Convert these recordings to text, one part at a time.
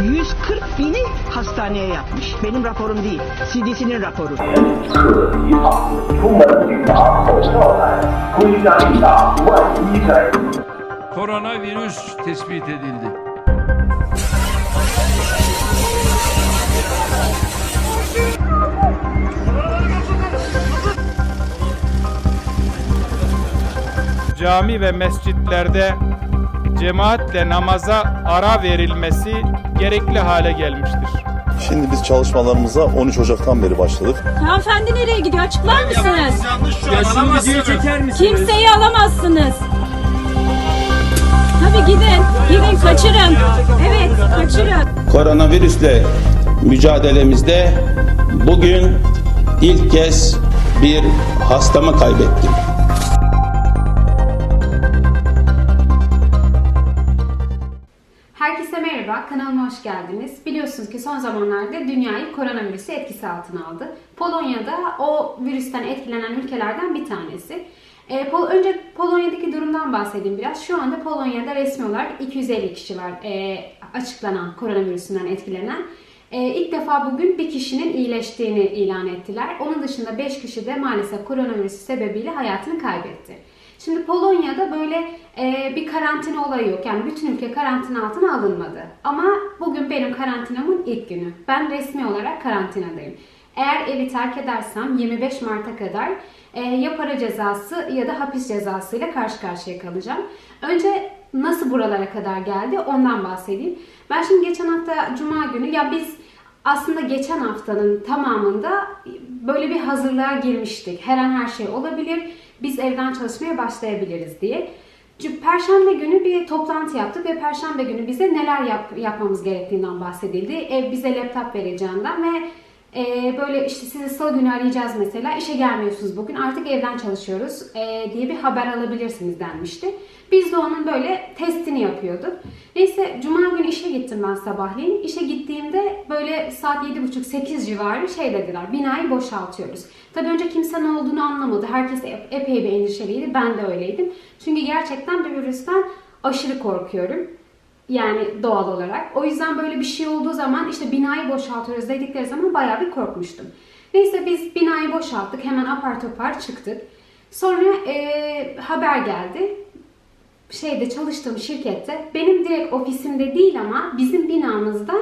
140 bini hastaneye yatmış. Benim raporum değil, CDC'nin raporu. Koronavirüs tespit edildi. Cami ve mescitlerde cemaatle namaza ara verilmesi gerekli hale gelmiştir. Şimdi biz çalışmalarımıza 13 Ocak'tan beri başladık. Hanımefendi nereye gidiyor? Açıklar mısınız? Ya şunu videoya çeker misiniz? Kimseyi alamazsınız. Tabii gidin. Gidin kaçırın. Evet kaçırın. koronavirüsle mücadelemizde bugün ilk kez bir hastamı kaybettim. Kanalıma hoş geldiniz. Biliyorsunuz ki son zamanlarda dünyayı koronavirüsü etkisi altına aldı. Polonya'da o virüsten etkilenen ülkelerden bir tanesi. Ee, Pol- önce Polonya'daki durumdan bahsedeyim biraz. Şu anda Polonya'da resmi olarak 250 kişi var e, açıklanan koronavirüsünden etkilenen. E, ilk defa bugün bir kişinin iyileştiğini ilan ettiler. Onun dışında 5 kişi de maalesef koronavirüsü sebebiyle hayatını kaybetti. Şimdi Polonya'da böyle e, bir karantina olayı yok. Yani bütün ülke karantina altına alınmadı. Ama bugün benim karantinamın ilk günü. Ben resmi olarak karantinadayım. Eğer evi terk edersem 25 Mart'a kadar e, ya para cezası ya da hapis cezası ile karşı karşıya kalacağım. Önce nasıl buralara kadar geldi ondan bahsedeyim. Ben şimdi geçen hafta Cuma günü ya biz aslında geçen haftanın tamamında böyle bir hazırlığa girmiştik. Her an her şey olabilir. Biz evden çalışmaya başlayabiliriz diye. Çünkü Perşembe günü bir toplantı yaptık ve Perşembe günü bize neler yap- yapmamız gerektiğinden bahsedildi. Ev bize laptop vereceğinden ve e, böyle işte sizi salı günü arayacağız mesela. İşe gelmiyorsunuz bugün artık evden çalışıyoruz e, diye bir haber alabilirsiniz denmişti. Biz de onun böyle testini yapıyorduk. Neyse cuma günü işe gittim ben sabahleyin. İşe gittiğimde böyle saat 7.30-8 civarı şey dediler. Binayı boşaltıyoruz. Tabii önce kimse ne olduğunu anlamadı. Herkes ep- epey bir endişeliydi. Ben de öyleydim. Çünkü gerçekten bir virüsten aşırı korkuyorum. Yani doğal olarak. O yüzden böyle bir şey olduğu zaman işte binayı boşaltıyoruz dedikleri zaman bayağı bir korkmuştum. Neyse biz binayı boşalttık. Hemen apar topar çıktık. Sonra eee, haber geldi. Şeyde çalıştığım şirkette benim direkt ofisimde değil ama bizim binamızda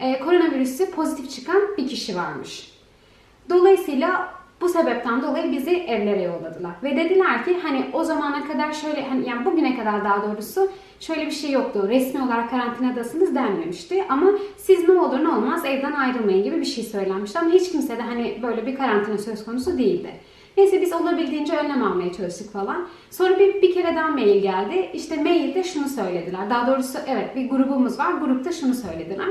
eee koronavirüsü pozitif çıkan bir kişi varmış. Dolayısıyla bu sebepten dolayı bizi evlere yolladılar. Ve dediler ki hani o zamana kadar şöyle hani yani bugüne kadar daha doğrusu şöyle bir şey yoktu. Resmi olarak karantinadasınız denmemişti. Ama siz ne olur ne olmaz evden ayrılmayın gibi bir şey söylenmişti. Ama hiç kimse de hani böyle bir karantina söz konusu değildi. Neyse biz olabildiğince önlem almaya çalıştık falan. Sonra bir, bir kere daha mail geldi. İşte mailde şunu söylediler. Daha doğrusu evet bir grubumuz var. Grupta şunu söylediler.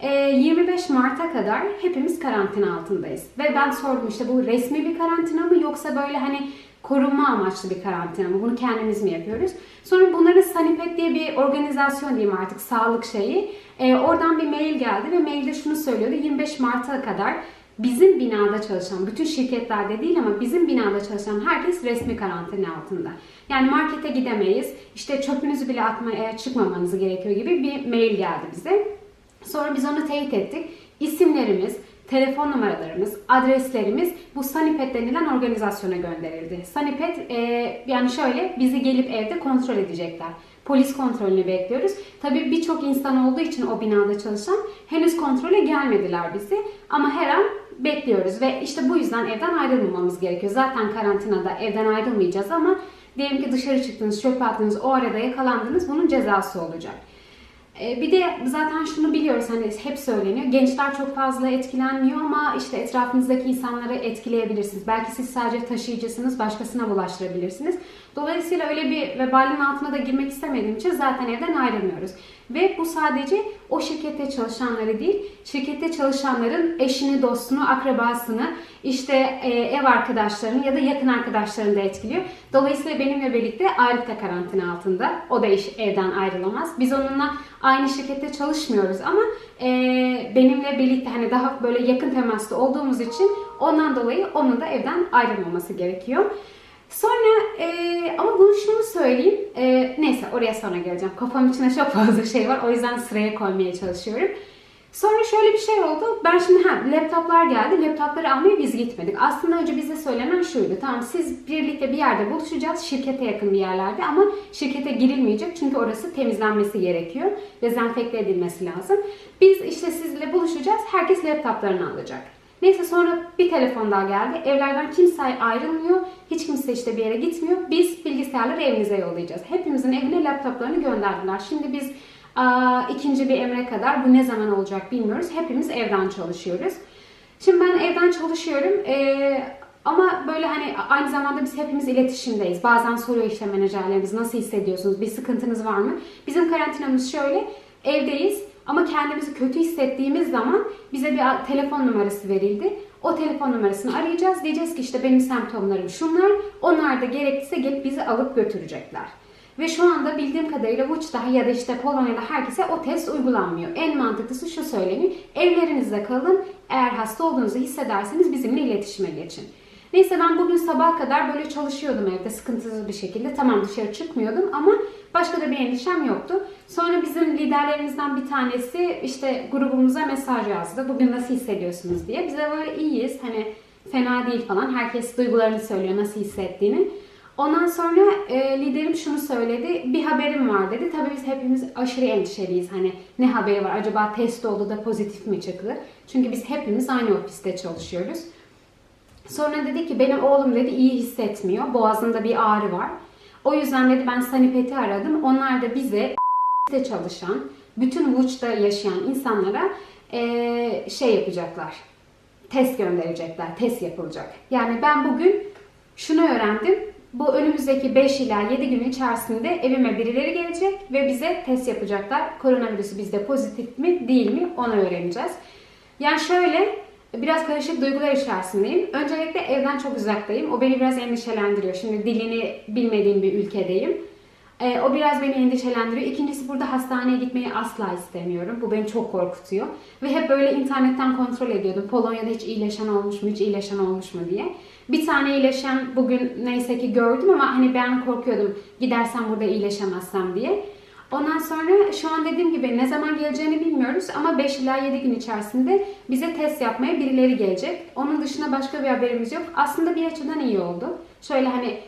Ee, 25 Mart'a kadar hepimiz karantina altındayız. Ve ben sordum işte bu resmi bir karantina mı yoksa böyle hani korunma amaçlı bir karantina mı? Bunu kendimiz mi yapıyoruz? Sonra bunların Sanipet diye bir organizasyon diyeyim artık sağlık şeyi. Ee, oradan bir mail geldi ve mailde şunu söylüyordu. 25 Mart'a kadar bizim binada çalışan, bütün şirketlerde değil ama bizim binada çalışan herkes resmi karantina altında. Yani markete gidemeyiz, işte çöpünüzü bile atmaya çıkmamanız gerekiyor gibi bir mail geldi bize. Sonra biz onu teyit ettik. İsimlerimiz, telefon numaralarımız, adreslerimiz bu Sanipet denilen organizasyona gönderildi. Sanipet e, yani şöyle bizi gelip evde kontrol edecekler. Polis kontrolünü bekliyoruz. Tabii birçok insan olduğu için o binada çalışan henüz kontrole gelmediler bizi. Ama her an bekliyoruz ve işte bu yüzden evden ayrılmamamız gerekiyor. Zaten karantinada evden ayrılmayacağız ama diyelim ki dışarı çıktınız, çöpe attınız, o arada yakalandınız bunun cezası olacak. Ee, Bir de zaten şunu biliyoruz hani hep söyleniyor. Gençler çok fazla etkilenmiyor ama işte etrafınızdaki insanları etkileyebilirsiniz. Belki siz sadece taşıyıcısınız, başkasına bulaştırabilirsiniz. Dolayısıyla öyle bir vebalin altına da girmek istemediğim için zaten evden ayrılmıyoruz. Ve bu sadece o şirkette çalışanları değil, şirkette çalışanların eşini, dostunu, akrabasını, işte e, ev arkadaşlarını ya da yakın arkadaşlarını da etkiliyor. Dolayısıyla benimle birlikte Arif de karantina altında. O da iş, evden ayrılamaz. Biz onunla aynı şirkette çalışmıyoruz ama e, benimle birlikte hani daha böyle yakın temasta olduğumuz için ondan dolayı onun da evden ayrılmaması gerekiyor. Sonra e, ama bunu şunu söyleyeyim. E, neyse oraya sonra geleceğim. Kafam içinde çok fazla şey var. O yüzden sıraya koymaya çalışıyorum. Sonra şöyle bir şey oldu. Ben şimdi ha, laptoplar geldi. Laptopları almaya biz gitmedik. Aslında önce bize söylenen şuydu. Tamam siz birlikte bir yerde buluşacağız. Şirkete yakın bir yerlerde ama şirkete girilmeyecek. Çünkü orası temizlenmesi gerekiyor. Dezenfekte edilmesi lazım. Biz işte sizle buluşacağız. Herkes laptoplarını alacak. Neyse sonra bir telefon daha geldi. Evlerden kimse ayrılmıyor. Hiç kimse işte bir yere gitmiyor. Biz bilgisayarları evinize yollayacağız. Hepimizin evine laptoplarını gönderdiler. Şimdi biz aa, ikinci bir emre kadar bu ne zaman olacak bilmiyoruz. Hepimiz evden çalışıyoruz. Şimdi ben evden çalışıyorum. Ee, ama böyle hani aynı zamanda biz hepimiz iletişimdeyiz. Bazen soruyor işte menajerlerimiz nasıl hissediyorsunuz? Bir sıkıntınız var mı? Bizim karantinamız şöyle. Evdeyiz ama kendimizi kötü hissettiğimiz zaman bize bir telefon numarası verildi. O telefon numarasını arayacağız. Diyeceğiz ki işte benim semptomlarım şunlar. Onlar da gerekirse gelip bizi alıp götürecekler. Ve şu anda bildiğim kadarıyla Wuch'ta ya da işte Polonya'da herkese o test uygulanmıyor. En mantıklısı şu söyleniyor. Evlerinizde kalın. Eğer hasta olduğunuzu hissederseniz bizimle iletişime geçin. Neyse ben bugün sabah kadar böyle çalışıyordum evde sıkıntısız bir şekilde. Tamam dışarı çıkmıyordum ama başka da bir endişem yoktu. Sonra bizim liderlerimizden bir tanesi işte grubumuza mesaj yazdı. Bugün nasıl hissediyorsunuz diye. Bize böyle iyiyiz hani fena değil falan. Herkes duygularını söylüyor nasıl hissettiğini. Ondan sonra e, liderim şunu söyledi. Bir haberim var dedi. Tabii biz hepimiz aşırı endişeliyiz. Hani ne haberi var? Acaba test oldu da pozitif mi çıktı? Çünkü biz hepimiz aynı ofiste çalışıyoruz. Sonra dedi ki benim oğlum dedi iyi hissetmiyor. Boğazında bir ağrı var. O yüzden dedi ben Sanipet'i aradım. Onlar da bize de çalışan, bütün Wuch'ta yaşayan insanlara eee, şey yapacaklar. Test gönderecekler. Test yapılacak. Yani ben bugün şunu öğrendim. Bu önümüzdeki 5 ila 7 gün içerisinde evime birileri gelecek ve bize test yapacaklar. Koronavirüsü bizde pozitif mi değil mi onu öğreneceğiz. Yani şöyle biraz karışık duygular içerisindeyim. Öncelikle evden çok uzaktayım. O beni biraz endişelendiriyor. Şimdi dilini bilmediğim bir ülkedeyim. Ee, o biraz beni endişelendiriyor. İkincisi burada hastaneye gitmeyi asla istemiyorum. Bu beni çok korkutuyor. Ve hep böyle internetten kontrol ediyordum. Polonya'da hiç iyileşen olmuş mu, hiç iyileşen olmuş mu diye. Bir tane iyileşen bugün neyse ki gördüm ama hani ben korkuyordum. Gidersem burada iyileşemezsem diye. Ondan sonra şu an dediğim gibi ne zaman geleceğini bilmiyoruz ama 5 ila 7 gün içerisinde bize test yapmaya birileri gelecek. Onun dışında başka bir haberimiz yok. Aslında bir açıdan iyi oldu. Şöyle hani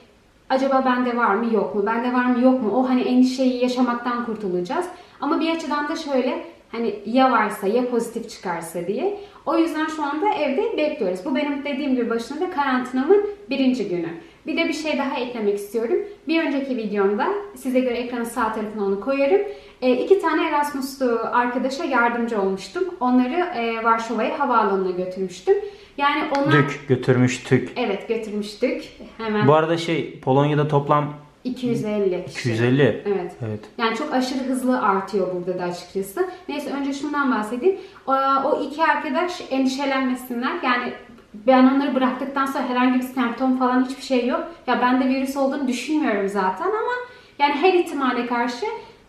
acaba bende var mı yok mu? Bende var mı yok mu? O hani endişeyi yaşamaktan kurtulacağız. Ama bir açıdan da şöyle hani ya varsa ya pozitif çıkarsa diye. O yüzden şu anda evde bekliyoruz. Bu benim dediğim gibi başında karantinamın birinci günü. Bir de bir şey daha eklemek istiyorum. Bir önceki videomda size göre ekranın sağ tarafına onu koyarım. E, iki tane Erasmus'lu arkadaşa yardımcı olmuştum. Onları e, Varşova'ya havaalanına götürmüştüm. Yani onlar... Dük götürmüştük. Evet götürmüştük. Hemen Bu arada şey Polonya'da toplam 250 kişi. 250. Evet. Evet. Yani çok aşırı hızlı artıyor burada da açıkçası. Neyse önce şundan bahsedeyim. O, o iki arkadaş endişelenmesinler. Yani ben onları bıraktıktan sonra herhangi bir semptom falan hiçbir şey yok. Ya ben de virüs olduğunu düşünmüyorum zaten ama yani her ihtimale karşı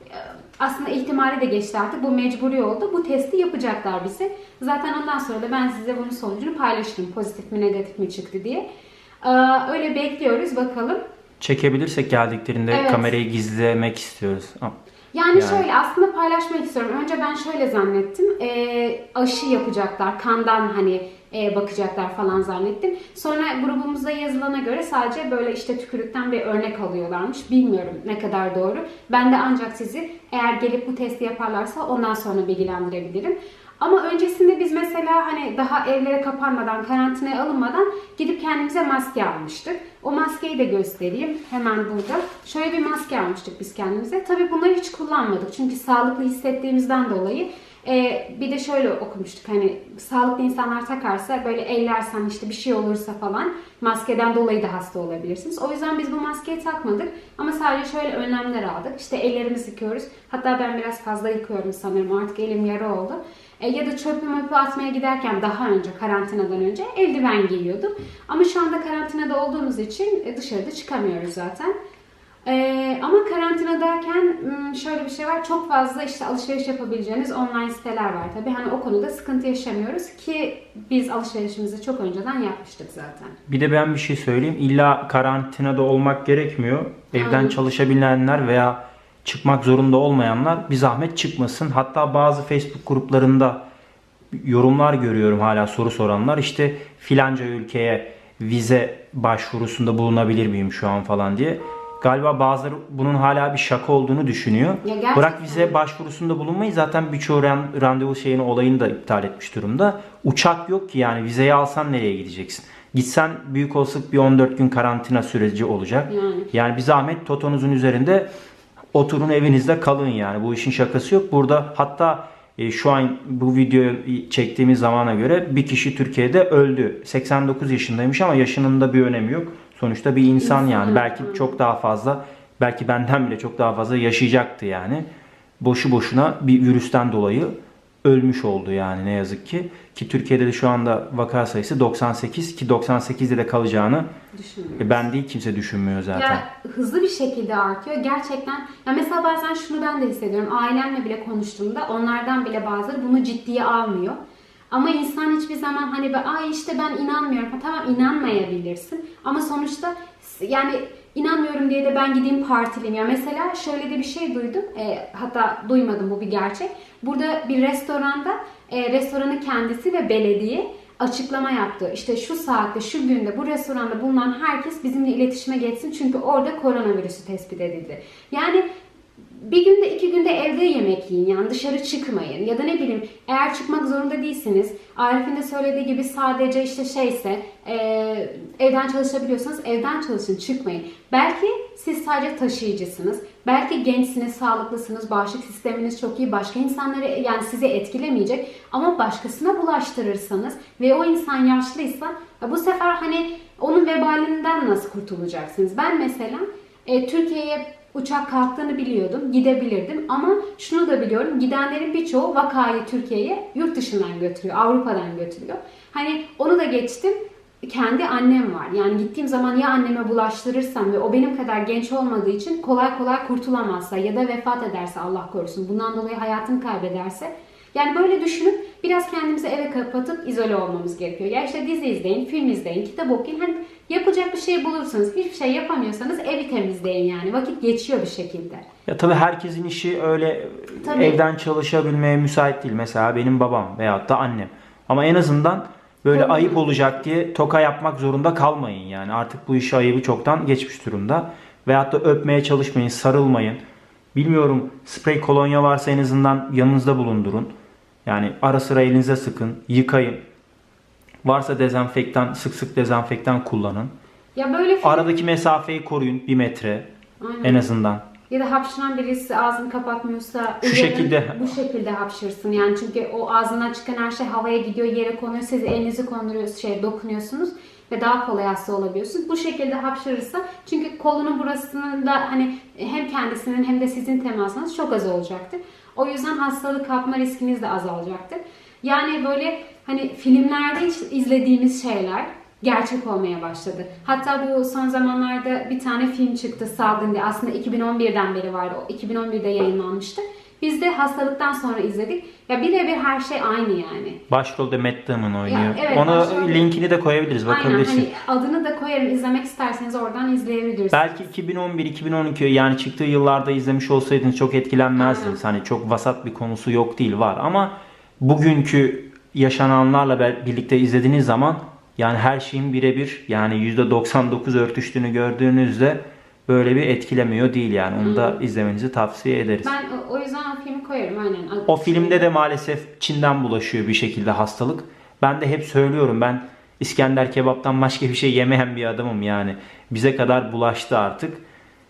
e, aslında ihtimali de geçti artık. Bu mecburi oldu. Bu testi yapacaklar bize. Zaten ondan sonra da ben size bunun sonucunu paylaşırım. Pozitif mi negatif mi çıktı diye. Ee, Öyle bekliyoruz bakalım. Çekebilirsek geldiklerinde Evet. kamerayı gizlemek istiyoruz. Yani, Yani- şöyle aslında paylaşmak istiyorum. Önce ben şöyle zannettim. Ee, aşı yapacaklar. Kandan hani e, bakacaklar falan zannettim. Sonra grubumuzda yazılana göre sadece böyle işte tükürükten bir örnek alıyorlarmış. Bilmiyorum ne kadar doğru. Ben de ancak sizi eğer gelip bu testi yaparlarsa ondan sonra bilgilendirebilirim. Ama öncesinde biz mesela hani daha evlere kapanmadan, karantinaya alınmadan gidip kendimize maske almıştık. O maskeyi de göstereyim hemen burada. Şöyle bir maske almıştık biz kendimize. Tabii bunları hiç kullanmadık. Çünkü sağlıklı hissettiğimizden dolayı e, bir de şöyle okumuştuk hani sağlıklı insanlar takarsa böyle ellersen işte bir şey olursa falan maskeden dolayı da hasta olabilirsiniz. O yüzden biz bu maskeyi takmadık ama sadece şöyle önlemler aldık. İşte ellerimizi yıkıyoruz. Hatta ben biraz fazla yıkıyorum sanırım artık elim yara oldu. E, ya da çöpü möpü atmaya giderken daha önce karantinadan önce eldiven giyiyordum. Ama şu anda karantinada olduğumuz için e, dışarıda çıkamıyoruz zaten. Ee, ama karantinadayken hmm, şöyle bir şey var. Çok fazla işte alışveriş yapabileceğiniz online siteler var tabii. Hani o konuda sıkıntı yaşamıyoruz ki biz alışverişimizi çok önceden yapmıştık zaten. Bir de ben bir şey söyleyeyim. İlla karantinada olmak gerekmiyor. Evden Aynen. çalışabilenler veya çıkmak zorunda olmayanlar bir zahmet çıkmasın. Hatta bazı Facebook gruplarında yorumlar görüyorum hala soru soranlar. İşte filanca ülkeye vize başvurusunda bulunabilir miyim şu an falan diye. Galiba bazıları bunun hala bir şaka olduğunu düşünüyor. Ya. Bırak vize başvurusunda bulunmayı zaten birçoğu ran- randevu şeyini olayını da iptal etmiş durumda. Uçak yok ki yani vizeyi alsan nereye gideceksin? Gitsen büyük olasılık bir 14 gün karantina süreci olacak. Yani. Yani bir zahmet totonuzun üzerinde oturun evinizde kalın yani. Bu işin şakası yok. Burada hatta e, şu an bu videoyu çektiğimiz zamana göre bir kişi Türkiye'de öldü. 89 yaşındaymış ama yaşının da bir önemi yok. Sonuçta bir insan, İnsan, yani. Belki çok daha fazla, belki benden bile çok daha fazla yaşayacaktı yani. Boşu boşuna bir virüsten dolayı ölmüş oldu yani ne yazık ki. Ki Türkiye'de de şu anda vaka sayısı 98 ki 98'de de kalacağını ben değil kimse düşünmüyor zaten. Ya hızlı bir şekilde artıyor. Gerçekten ya mesela bazen şunu ben de hissediyorum. Ailemle bile konuştuğumda onlardan bile bazıları bunu ciddiye almıyor. Ama insan hiçbir zaman hani ay işte ben inanmıyorum. Tamam inanmayabilirsin. Ama sonuçta yani inanmıyorum diye de ben gideyim partileyim. Ya mesela şöyle de bir şey duydum. E, hatta duymadım bu bir gerçek. Burada bir restoranda e, restoranın kendisi ve belediye açıklama yaptı. İşte şu saatte, şu günde bu restoranda bulunan herkes bizimle iletişime geçsin çünkü orada koronavirüsü tespit edildi. Yani bir günde iki günde evde yemek yiyin yani dışarı çıkmayın ya da ne bileyim eğer çıkmak zorunda değilsiniz Arif'in de söylediği gibi sadece işte şeyse e, evden çalışabiliyorsanız evden çalışın çıkmayın. Belki siz sadece taşıyıcısınız belki gençsiniz sağlıklısınız bağışıklık sisteminiz çok iyi başka insanları yani sizi etkilemeyecek ama başkasına bulaştırırsanız ve o insan yaşlıysa ya bu sefer hani onun vebalinden nasıl kurtulacaksınız? Ben mesela e, Türkiye'ye uçak kalktığını biliyordum. Gidebilirdim ama şunu da biliyorum. Gidenlerin birçoğu vakayı Türkiye'ye yurt dışından götürüyor. Avrupa'dan götürüyor. Hani onu da geçtim. Kendi annem var. Yani gittiğim zaman ya anneme bulaştırırsam ve o benim kadar genç olmadığı için kolay kolay kurtulamazsa ya da vefat ederse Allah korusun. Bundan dolayı hayatını kaybederse yani böyle düşünüp biraz kendimizi eve kapatıp izole olmamız gerekiyor. Ya işte dizi izleyin, film izleyin, kitap okuyun. Hani yapacak bir şey bulursanız, hiçbir şey yapamıyorsanız evi temizleyin yani. Vakit geçiyor bir şekilde. Ya tabii herkesin işi öyle Tabii. evden çalışabilmeye müsait değil. Mesela benim babam veyahut da annem. Ama en azından böyle Tabii. ayıp olacak diye toka yapmak zorunda kalmayın yani. Artık bu işi ayıbı çoktan geçmiş durumda. Veyahut da öpmeye çalışmayın, sarılmayın. Bilmiyorum sprey kolonya varsa en azından yanınızda bulundurun. Yani ara sıra elinize sıkın, yıkayın. Varsa dezenfektan, sık sık dezenfektan kullanın. Ya böyle film- Aradaki mesafeyi koruyun bir metre Aynen. en azından. Ya da hapşıran birisi ağzını kapatmıyorsa Şu uyarın, şekilde. bu şekilde hapşırsın. Yani çünkü o ağzından çıkan her şey havaya gidiyor, yere konuyor. Siz elinizi konduruyorsunuz, şey dokunuyorsunuz ve daha kolay hasta olabiliyorsunuz. Bu şekilde hapşırırsa çünkü kolunun burasında hani hem kendisinin hem de sizin temasınız çok az olacaktır. O yüzden hastalık kapma riskiniz de azalacaktır. Yani böyle hani filmlerde izlediğimiz şeyler gerçek olmaya başladı. Hatta bu son zamanlarda bir tane film çıktı Salgın diye. Aslında 2011'den beri vardı. O 2011'de yayınlanmıştı. Biz de hastalıktan sonra izledik. Ya birebir her şey aynı yani. Başrolde Matt Damon oynuyor. evet, Onu başrolde. linkini de koyabiliriz Aynen bakabilirsin. hani adını da koyarım izlemek isterseniz oradan izleyebilirsiniz. Belki 2011 2012 yani çıktığı yıllarda izlemiş olsaydınız çok etkilenmezdiniz. Hani çok vasat bir konusu yok değil var ama bugünkü yaşananlarla birlikte izlediğiniz zaman yani her şeyin birebir yani %99 örtüştüğünü gördüğünüzde böyle bir etkilemiyor değil yani. Onu da izlemenizi tavsiye ederiz. Ben o, o yüzden o filmi koyarım aynen. O filmde de maalesef Çin'den bulaşıyor bir şekilde hastalık. Ben de hep söylüyorum ben İskender kebaptan başka bir şey yemeyen bir adamım yani. Bize kadar bulaştı artık.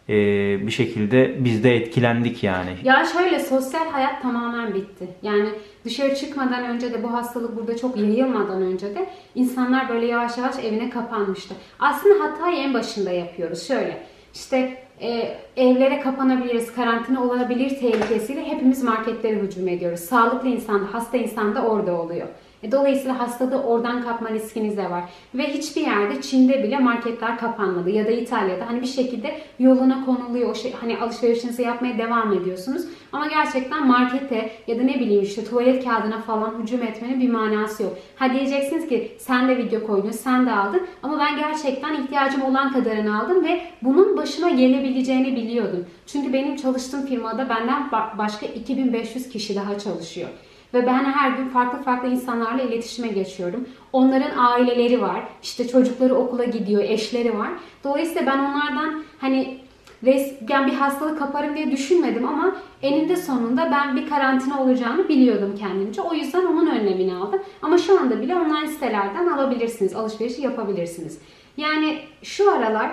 Ee, bir şekilde biz de etkilendik yani. Ya şöyle sosyal hayat tamamen bitti. Yani dışarı çıkmadan önce de bu hastalık burada çok yayılmadan önce de insanlar böyle yavaş yavaş evine kapanmıştı. Aslında hatayı en başında yapıyoruz. Şöyle işte e, evlere kapanabiliriz, karantina olabilir tehlikesiyle hepimiz marketlere hücum ediyoruz. Sağlıklı insan da hasta insan da orada oluyor. E, Dolayısıyla hastalığı oradan kapma riskiniz de var. Ve hiçbir yerde Çin'de bile marketler kapanmadı ya da İtalya'da hani bir şekilde yoluna konuluyor. O şey, hani alışverişinizi yapmaya devam ediyorsunuz. Ama gerçekten markete ya da ne bileyim işte tuvalet kağıdına falan hücum etmenin bir manası yok. Ha diyeceksiniz ki sen de video koydun, sen de aldın ama ben gerçekten ihtiyacım olan kadarını aldım ve bunun başıma gelebileceğini biliyordum. Çünkü benim çalıştığım firmada benden ba- başka 2500 kişi daha çalışıyor. Ve ben her gün farklı farklı insanlarla iletişime geçiyorum. Onların aileleri var. işte çocukları okula gidiyor, eşleri var. Dolayısıyla ben onlardan hani res, yani bir hastalık kaparım diye düşünmedim ama eninde sonunda ben bir karantina olacağını biliyordum kendimce. O yüzden onun önlemini aldım. Ama şu anda bile online sitelerden alabilirsiniz, alışverişi yapabilirsiniz. Yani şu aralar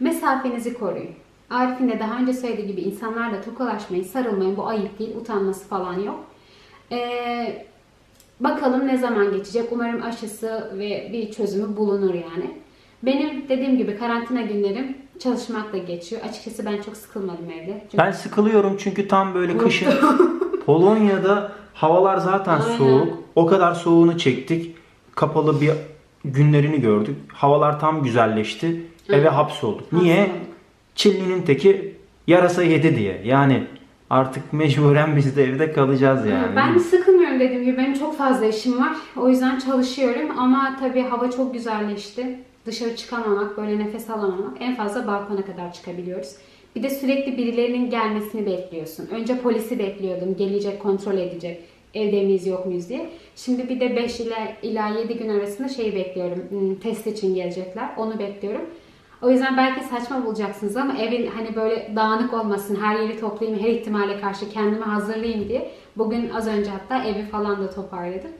mesafenizi koruyun. Arif'in de daha önce söylediği gibi insanlarla tokalaşmayın, sarılmayın. Bu ayıp değil, utanması falan yok. Ee, bakalım ne zaman geçecek. Umarım aşısı ve bir çözümü bulunur yani. Benim dediğim gibi karantina günlerim çalışmakla geçiyor. Açıkçası ben çok sıkılmadım evde. Çünkü Ben sıkılıyorum çünkü tam böyle kışın Polonya'da havalar zaten Aynen. soğuk. O kadar soğuğunu çektik. Kapalı bir günlerini gördük. Havalar tam güzelleşti. Eve hapsolduk. Niye? Çinli'nin teki yarasa yedi diye. Yani artık mecburen biz de evde kalacağız yani. Ben sıkılmıyorum dediğim gibi. Benim çok fazla işim var. O yüzden çalışıyorum ama tabii hava çok güzelleşti. Dışarı çıkamamak, böyle nefes alamamak. En fazla balkona kadar çıkabiliyoruz. Bir de sürekli birilerinin gelmesini bekliyorsun. Önce polisi bekliyordum. Gelecek, kontrol edecek. Evde miyiz yok muyuz diye. Şimdi bir de 5 ile ila 7 gün arasında şeyi bekliyorum. hmm, Test için gelecekler. Onu bekliyorum. O yüzden belki saçma bulacaksınız ama evin hani böyle dağınık olmasın, her yeri toplayayım, her ihtimale karşı kendimi hazırlayayım diye. Bugün az önce hatta evi falan da toparladım.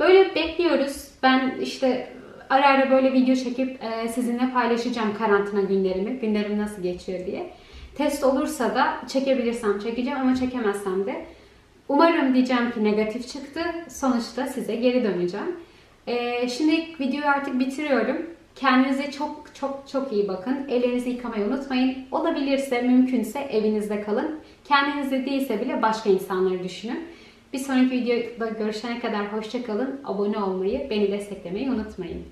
Böyle bekliyoruz. Ben işte ara ara böyle video çekip e, sizinle paylaşacağım karantina günlerimi, günlerim nasıl geçiyor diye. Test olursa da çekebilirsem çekeceğim ama çekemezsem de umarım diyeceğim ki negatif çıktı. Sonuçta size geri döneceğim. Ee, şimdi videoyu artık bitiriyorum. Kendinize çok çok çok iyi bakın. Ellerinizi yıkamayı unutmayın. Olabilirse, mümkünse evinizde kalın. Kendinizde değilse bile başka insanları düşünün. Bir sonraki videoda görüşene kadar hoşça kalın. Abone olmayı, beni desteklemeyi unutmayın.